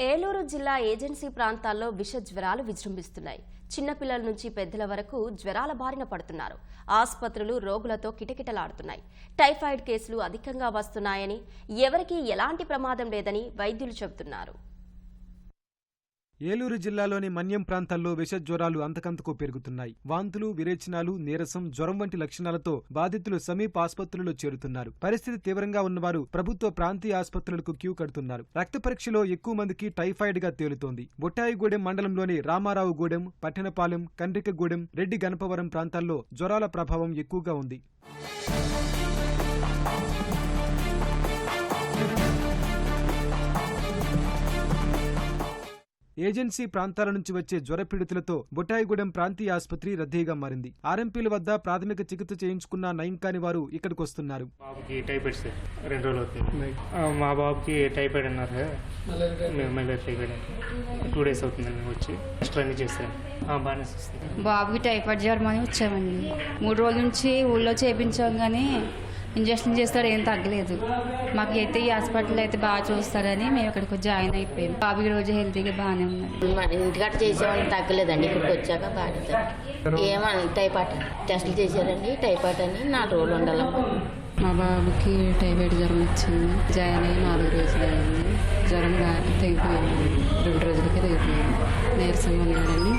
ఏలూరు జిల్లా ఏజెన్సీ ప్రాంతాల్లో విష జ్వరాలు విజృంభిస్తున్నాయి. చిన్నపిల్లల నుంచి పెద్దల వరకు జ్వరాల బారిన పడుతున్నారు. ఆసుపత్రులు రోగులతో కిటకిటలాడుతున్నాయి. టైఫాయిడ్ కేసులు అధికంగా వస్తున్నాయని ఎవరికీ ఎలాంటి ప్రమాదం లేదని వైద్యులు చెబుతున్నారు. ఏలూరు జిల్లాలోని మన్యం ప్రాంతాల్లో విష జ్వరాలు అంతకంతకు పెరుగుతున్నాయి. వాంతులు విరేచనాలు నీరసం జ్వరం వంటి లక్షణాలతో బాధితులు సమీప ఆసుపత్రుల్లో చేరుతున్నారు. పరిస్థితి తీవ్రంగా ఉన్నవారు ప్రభుత్వ ప్రాంతీయ ఆసుపత్రులకు క్యూ కడుతున్నారు. రక్త పరీక్షలో ఎక్కువ మందికి టైఫాయిడ్గా తేలుతోంది. బొట్టాయిగూడెం మండలంలోని రామారావుగూడెం పట్టణపాలెం కండ్రికగూడెం రెడ్డి గణపవరం ప్రాంతాల్లో జ్వరాల ప్రభావం ఎక్కువగా ఉంది. ఏజెన్సీ ప్రాంతాల నుంచి వచ్చే జ్వర పీడితులతో బొటాయిగూడెం ప్రాంతీయ ఆసుపత్రి రద్దీగా మారింది. ఆర్ఎంపీల వద్ద ప్రాథమిక చికిత్స చేయించుకున్న నయం కాని వారు ఇక్కడికి వస్తున్నారు. బాబుకి టైఫాయిడ్ సార్? రెండు రోజులు అవుతుంది. ఆ, మా బాబుకి టైఫాయిడ్ అన్నారు టూ డేస్ అవుతుందండి వచ్చి. చేస్తాను బాగానే బాబుకి టైఫాయిడ్ జ్వరం అని వచ్చామండి. మూడు రోజుల నుంచి ఊళ్ళో చేపించాం కానీ ఇంజక్షన్ చేస్తారు ఏం తగ్గలేదు. మాకు అయితే ఈ హాస్పిటల్ అయితే బాగా చూస్తారని మేము ఇక్కడికి జాయిన్ అయిపోయాం. బాబు ఈ రోజు హెల్తీగా బాగానే ఉన్నాడు. మరి ఇంటికాడ చేసేవాళ్ళని తగ్గలేదండి ఇక్కడికి వచ్చాక బాగా. ఏమని టైఫాయిడ్ టెస్టులు చేశారండి టైఫాయిడ్ అని నాలుగు రోజులు ఉండాలమ్మా మా బాబుకి టైఫాయిడ్ జ్వరం వచ్చింది. జాయిన్ అయ్యి నాలుగు రోజులు అయింది. జ్వరం బాగా తెగిపోయింది రెండు రోజులకే తెగిపోయింది నీరసంగా ఉన్నాడని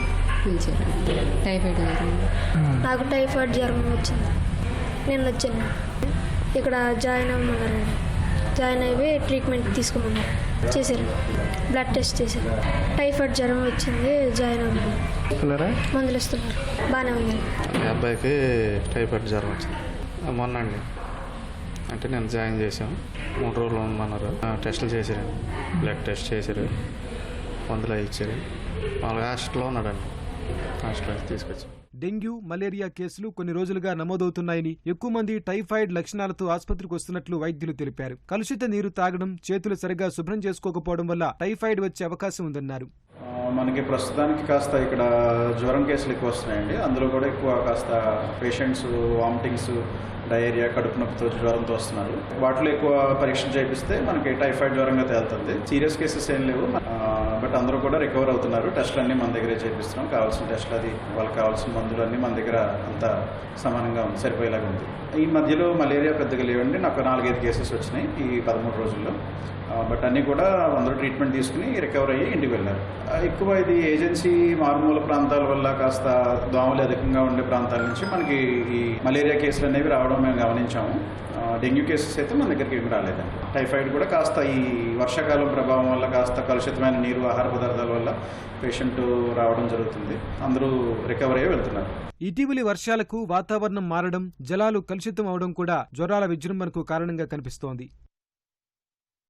ఉంచారండి టైఫాయిడ్ జ్వరం. నాకు టైఫాయిడ్ జ్వరం వచ్చింది. నేను వచ్చాను ఇక్కడ జాయిన్ అవ్వమన్నారండి జాయిన్ అయిపోయి ట్రీట్మెంట్ తీసుకోమన్నారు. చేశారు. బ్లడ్ టెస్ట్ చేశారు. టైఫాయిడ్ జ్వరం వచ్చింది జాయిన్ అవ్వమన్నారు ఇస్తున్నారా మందులు ఇస్తున్నారు బాగానే ఉంది. మీ అబ్బాయికి టైఫాయిడ్ జ్వరం వచ్చింది. మొన్న అండి. అంటే నేను జాయిన్ చేసాం మూడు రోజులు ఉండమన్నారు ఆ, టెస్టులు చేశారు. బ్లడ్ టెస్ట్ చేశారు. మందులు అవి ఇచ్చారు. మామూలుగా హాస్టల్లో ఉన్నాడండి. హాస్టల్ తీసుకొచ్చాం డెంగ్యూ మలేరియా కేసులు కొన్ని రోజులుగా నమోదవుతున్నాయని ఎక్కువ మంది టైఫాయిడ్ లక్షణాలతో ఆసుపత్రికి వస్తున్నట్లు వైద్యులు తెలిపారు. కలుషిత నీరు తాగడం చేతులు సరిగా శుభ్రం చేసుకోకపోవడం వల్ల టైఫాయిడ్ వచ్చే అవకాశం ఉందన్నారు. మనకి ప్రస్తుతానికి కాస్త ఇక్కడ జ్వరం కేసులు ఎక్కువ వస్తున్నాయండి. అందులో కూడా ఎక్కువ కాస్త పేషెంట్స్ వామిటింగ్స్ డయేరియా కడుపు నొప్పితో జ్వరంతో వస్తున్నారు. వాటిలో ఎక్కువ పరీక్షలు చేపిస్తే మనకి టైఫాయిడ్ జ్వరంగా తేలుతుంది. సీరియస్ కేసెస్ ఏం లేవు. బట్ అందరూ కూడా రికవర్ అవుతున్నారు. టెస్టులు అన్నీ మన దగ్గరే చేపిస్తున్నాం. కావాల్సిన టెస్టులు అది వాళ్ళకి కావాల్సిన మందులు అన్నీ మన దగ్గర అంతా సమానంగా ఉంది సరిపోయేలాగా ఉంది. ఈ మధ్యలో మలేరియా పెద్దగా లేవండి. నాకు నాలుగైదు కేసెస్ వచ్చినాయి ఈ పదమూడు రోజుల్లో. బట్ అన్నీ కూడా అందరూ ట్రీట్మెంట్ తీసుకుని రికవర్ అయ్యి ఇంటికి వెళ్ళారు. ఎక్కువ ఇది ఏజెన్సీ మారుమూల ప్రాంతాల వల్ల కాస్త దోమలు అధికంగా ఉండే ప్రాంతాల నుంచి మనకి ఈ మలేరియా కేసులు అనేవి రావడం మేము గమనించాము. డెంగ్యూ కేసెస్ అయితే మన దగ్గరికి ఏమి రాలేదండి. టైఫాయిడ్ కూడా కాస్త ఈ వర్షాకాలం ప్రభావం వల్ల కాస్త కలుషితమైన నీరు ఆహార పదార్థాల వల్ల పేషెంట్ రావడం జరుగుతుంది. అందరూ రికవర్ అయ్యి వెళ్తున్నారు. ఇటీవలి వర్షాలకు వాతావరణం మారడం జలాలు కలుషితం అవడం కూడా జ్వరాల విజృంభణకు కారణంగా కనిపిస్తోంది.